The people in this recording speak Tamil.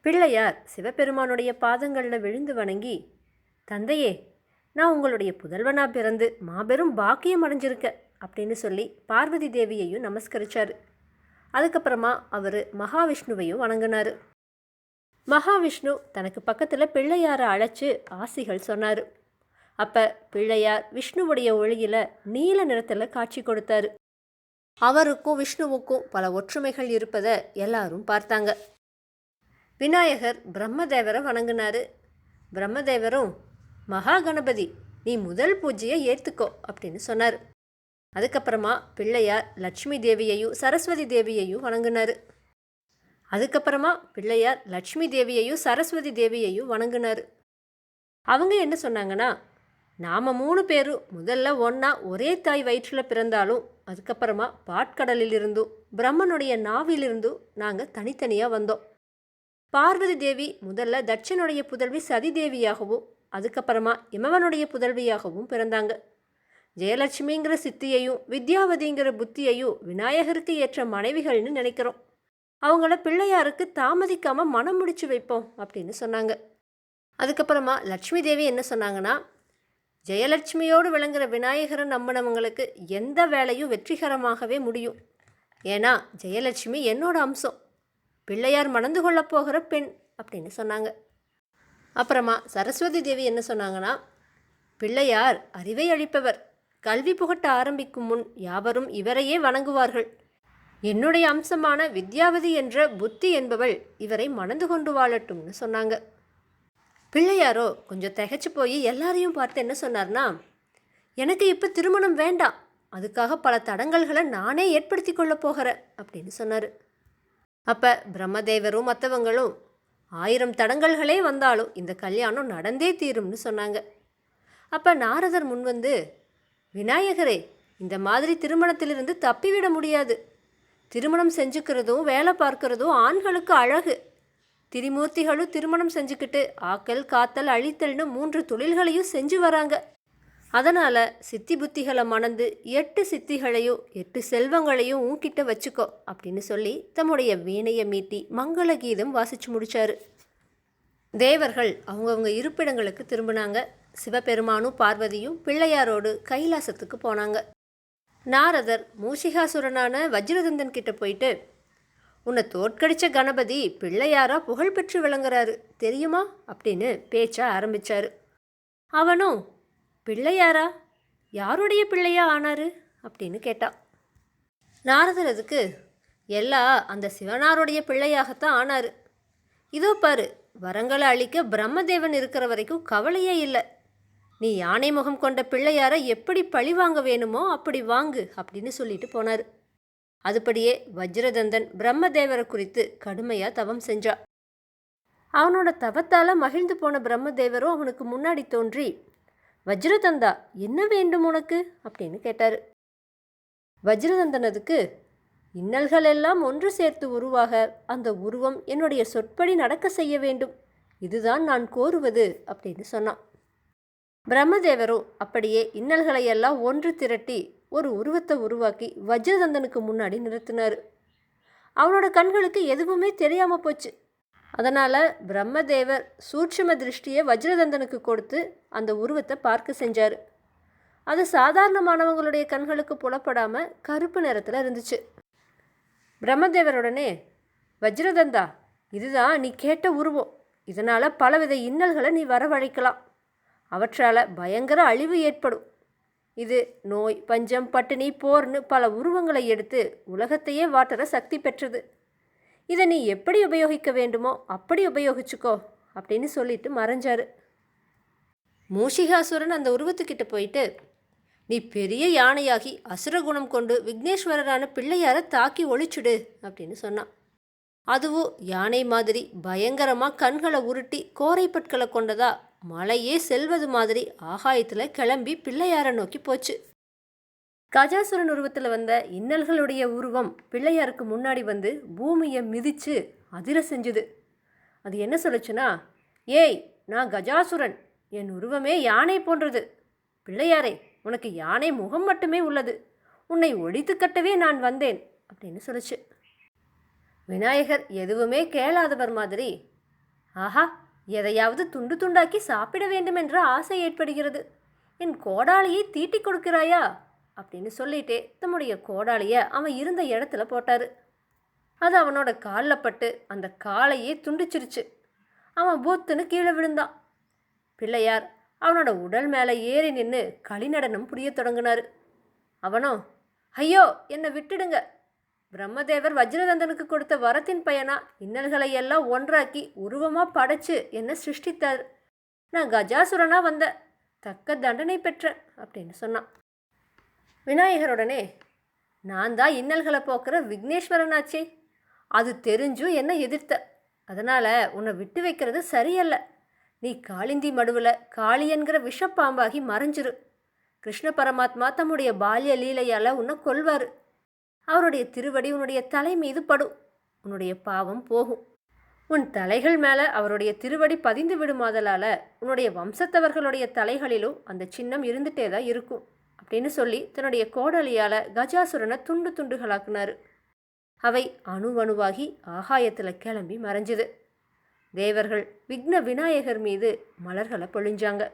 பிள்ளையார் சிவபெருமானுடைய பாதங்களில் விழுந்து வணங்கி தந்தையே நான் உங்களுடைய புதல்வனா பிறந்து மாபெரும் பாக்கியம் அடைஞ்சிருக்க அப்படின்னு சொல்லி பார்வதி தேவியையும் நமஸ்கரிச்சார். அதுக்கப்புறமா அவர் மகாவிஷ்ணுவையும் வணங்கினார். மகாவிஷ்ணு தனக்கு பக்கத்தில் பிள்ளையாரை அழைச்சு ஆசிகள் சொன்னார். அப்போ பிள்ளையார் விஷ்ணுவுடைய ஒளியில் நீல நிறத்தில் காட்சி கொடுத்தாரு. அவருக்கும் விஷ்ணுவுக்கும் பல ஒற்றுமைகள் இருப்பதை எல்லாரும் பார்த்தாங்க. விநாயகர் பிரம்மதேவரை வணங்கினாரு. பிரம்மதேவரும் மகா கணபதி நீ முதல் பூஜையை ஏற்றுக்கோ அப்படின்னு சொன்னார். அதுக்கப்புறமா பிள்ளையார் லட்சுமி தேவியையும் சரஸ்வதி தேவியையும் வணங்கினார். அதுக்கப்புறமா பிள்ளையார் லட்சுமி தேவியையும் சரஸ்வதி தேவியையும் வணங்கினார். அவங்க என்ன சொன்னாங்கன்னா நாம் மூணு பேரும் முதல்ல ஒன்றா ஒரே தாய் வயிற்றில் பிறந்தாலும் அதுக்கப்புறமா பாட்கடலிலிருந்தும் பிரம்மனுடைய நாவிலிருந்தும் நாங்கள் தனித்தனியாக வந்தோம். பார்வதி தேவி முதல்ல தட்சனுடைய புதல்வி சதி தேவியாகவும் அதுக்கப்புறமா இமவனுடைய புதல்வியாகவும் பிறந்தாங்க. ஜெயலட்சுமிங்கிற சித்தியையும் வித்யாவதிங்கிற புத்தியையும் விநாயகருக்கு ஏற்ற மனைவிகள்னு நினைக்கிறோம். அவங்கள பிள்ளையாருக்கு தாமதிக்காமல் மனம் முடிச்சு வைப்போம் அப்படின்னு சொன்னாங்க. அதுக்கப்புறமா லட்சுமி தேவி என்ன சொன்னாங்கன்னா ஜெயலட்சுமியோடு விளங்குற விநாயகரை நம்பினவங்களுக்கு எந்த வேலையும் வெற்றிகரமாகவே முடியும். ஏன்னா ஜெயலட்சுமி என்னோட அம்சம். பிள்ளையார் மணந்து கொள்ளப் போகிற பெண் அப்படின்னு சொன்னாங்க. அப்புறமா சரஸ்வதி தேவி என்ன சொன்னாங்கன்னா பிள்ளையார் அறிவை அளிப்பவர். கல்வி புகட்ட ஆரம்பிக்கும் முன் யாவரும் இவரையே வணங்குவார்கள். என்னுடைய அம்சமான வித்யாவதி என்ற புத்தி என்பவள் இவரை மணந்து கொண்டு வாழட்டும்னு சொன்னாங்க. பிள்ளையாரோ கொஞ்சம் திகைச்சு போய் எல்லாரையும் பார்த்து என்ன சொன்னார்னா எனக்கு இப்போ திருமணம் வேண்டாம். அதுக்காக பல தடங்கல்களை நானே ஏற்படுத்தி கொள்ளப் போகிறேன். அப்படின்னு சொன்னார். அப்போ பிரம்மதேவரும் மற்றவங்களும் ஆயிரம் தடங்கல்களே வந்தாலும் இந்த கல்யாணம் நடந்தே தீரும்னு சொன்னாங்க. அப்போ நாரதர் முன்வந்து விநாயகரே இந்த மாதிரி திருமணத்திலிருந்து தப்பிவிட முடியாது. திருமணம் செஞ்சுக்கிறதும் வேலை பார்க்குறதும் ஆண்களுக்கு அழகு. திரிமூர்த்திகளும் திருமணம் செஞ்சுக்கிட்டு ஆக்கல் காத்தல் அழித்தல்னு மூன்று தொழில்களையும் செஞ்சு வராங்க. அதனால் சித்தி புத்திகளை மணந்து எட்டு சித்திகளையும் எட்டு செல்வங்களையும் உன்கிட்ட வச்சுக்கோ அப்படின்னு சொல்லி தம்முடைய வீணையை மீட்டி மங்கள கீதம் வாசிச்சு முடிச்சாரு. தேவர்கள் அவங்கவுங்க இருப்பிடங்களுக்கு திரும்பினாங்க. சிவபெருமானும் பார்வதியும் பிள்ளையாரோடு கைலாசத்துக்கு போனாங்க. நாரதர் மூஷிகாசுரனான வஜ்ரதந்தன் கிட்ட போயிட்டு உன்னை தோற்கடிச்ச கணபதி பிள்ளையாரா புகழ்பெற்று விளங்குறாரு தெரியுமா? அப்படின்னு பேச்ச ஆரம்பிச்சாரு. அவனும் பிள்ளையாரா? யாருடைய பிள்ளையா ஆனாரு? அப்படின்னு கேட்டான் நாரதர் அதுக்கு எல்லாம் அந்த சிவனாருடைய பிள்ளையாகத்தான் ஆனாரு. இதோ பாரு வரங்களை அழிக்க பிரம்மதேவன் இருக்கிற வரைக்கும் கவலையே இல்லை. நீ யானை முகம் கொண்ட பிள்ளையாரை எப்படி பழி வாங்க வேணுமோ அப்படி வாங்கு அப்படின்னு சொல்லிட்டு போனார். அதுபடியே வஜ்ரதந்தன் பிரம்மதேவரை குறித்து கடுமையாக தவம் செஞ்சா. அவனோட தவத்தால் மகிழ்ந்து போன பிரம்மதேவரும் அவனுக்கு முன்னாடி தோன்றி வஜ்ரதந்தா என்ன வேண்டும் உனக்கு? அப்படின்னு கேட்டார். வஜ்ரதந்தனதுக்கு இன்னல்கள் எல்லாம் ஒன்று சேர்த்து உருவாக அந்த உருவம் என்னுடைய சொற்படி நடக்க செய்ய வேண்டும். இதுதான் நான் கோருவது அப்படின்னு சொன்னான். பிரம்மதேவரும் அப்படியே இன்னல்களை எல்லாம் ஒன்று திரட்டி ஒரு உருவத்தை உருவாக்கி வஜ்ரதந்தனுக்கு முன்னாடி நிறுத்தினார். அவனோட கண்களுக்கு எதுவுமே தெரியாமல் போச்சு. அதனால் பிரம்மதேவர் சூட்சும திருஷ்டியை வஜ்ரதந்தனுக்கு கொடுத்து அந்த உருவத்தை பார்க்க செஞ்சார். அது சாதாரணமானவங்களுடைய கண்களுக்கு புலப்படாமல் கருப்பு நிறத்தில் இருந்துச்சு. பிரம்மதேவருடனே வஜ்ரதந்தா இதுதான் நீ கேட்ட உருவம். இதனால் பலவித இன்னல்களை நீ வரவழைக்கலாம். அவற்றால் பயங்கர அழிவு ஏற்படும். இது நோய் பஞ்சம் பட்டினி போர்னு பல உருவங்களை எடுத்து உலகத்தையே வாட்டர சக்தி பெற்றது. இதை நீ எப்படி உபயோகிக்க வேண்டுமோ அப்படி உபயோகிச்சுக்கோ அப்படின்னு சொல்லிட்டு மறைஞ்சாரு. மூஷிகாசுரன் அந்த உருவத்துக்கிட்ட போயிட்டு நீ பெரிய யானையாகி அசுரகுணம் கொண்டு விக்னேஸ்வரரான பிள்ளையாரை தாக்கி ஒழிச்சுடு அப்படின்னு சொன்னான். அதுவும் யானை மாதிரி பயங்கரமாக கண்களை உருட்டி கோரைப்பற்களை கொண்டதா மலையே செல்வது மாதிரி ஆகாயத்தில் கிளம்பி பிள்ளையாரை நோக்கி போச்சு. கஜாசுரன் உருவத்தில் வந்த இன்னல்களுடைய உருவம் பிள்ளையாருக்கு முன்னாடி வந்து பூமியை மிதித்து அதிர செஞ்சுது. அது என்ன சொல்லுச்சுன்னா ஏய் நான் கஜாசுரன். என் உருவமே யானை போன்றது. பிள்ளையாரே உனக்கு யானை முகம் மட்டுமே உள்ளது. உன்னை ஒழித்து கட்டவே நான் வந்தேன். அப்படின்னு சொல்லுச்சு. விநாயகர் எதுவுமே கேளாதவர் மாதிரி ஆஹா எதையாவது துண்டு துண்டாக்கி சாப்பிட வேண்டுமென்ற ஆசை ஏற்படுகிறது. என் கோடாலியை தீட்டி கொடுக்கிறாயா? அப்படின்னு சொல்லிட்டே தம்முடைய கோடாலியை அவன் இருந்த இடத்துல போட்டார். அது அவனோட காலில் பட்டு அந்த காலையே துண்டிச்சிருச்சு. அவன் பூத்துன்னு கீழே விழுந்தான். பிள்ளையார் அவனோட உடல் மேலே ஏறி நின்று களிநடனம் புரிய தொடங்கினார். அவனோ ஐயோ என்னை விட்டுடுங்க. பிரம்மதேவர் வஜ்ரதந்தனுக்கு கொடுத்த வரத்தின் பயனா? இன்னல்களை எல்லாம் ஒன்றாக்கி உருவமாக படைச்சு என்னை சிருஷ்டித்தார். நான் கஜாசுரனாக வந்தேன். தக்க தண்டனை பெற்றேன் அப்படின்னு சொன்னான். விநாயகருடனே. நான் தான் இன்னல்களை போக்குற விக்னேஸ்வரனாச்சே. அது தெரிஞ்சும் என்ன எதிர்த்த. அதனால் உன்னை விட்டு வைக்கிறது சரியல்ல. நீ காளிந்தி மடுவில் காளி என்கிற விஷப்பாம்பாகி மறைஞ்சிரு. கிருஷ்ண பரமாத்மா தம்முடைய பால்ய லீலையால் உன்னை கொல்வார். அவருடைய திருவடி உன்னுடைய தலை மீது படும் உன்னுடைய பாவம் போகும். உன் தலைகள் மேலே அவருடைய திருவடி பதிந்து விடுமாதலால் உன்னுடைய வம்சத்தவர்களுடைய தலைகளிலும் அந்த சின்னம் இருந்துகிட்டே தான் இருக்கும். அப்படின்னு சொல்லி தன்னுடைய கோடலியால் கஜாசுரனை துண்டு துண்டுகளாக்குனாரு. அவை அணுவணுவாகி ஆகாயத்தில் கிளம்பி மறைஞ்சுது. தேவர்கள் விக்ன விநாயகர் மீது மலர்களை பொழிஞ்சாங்க.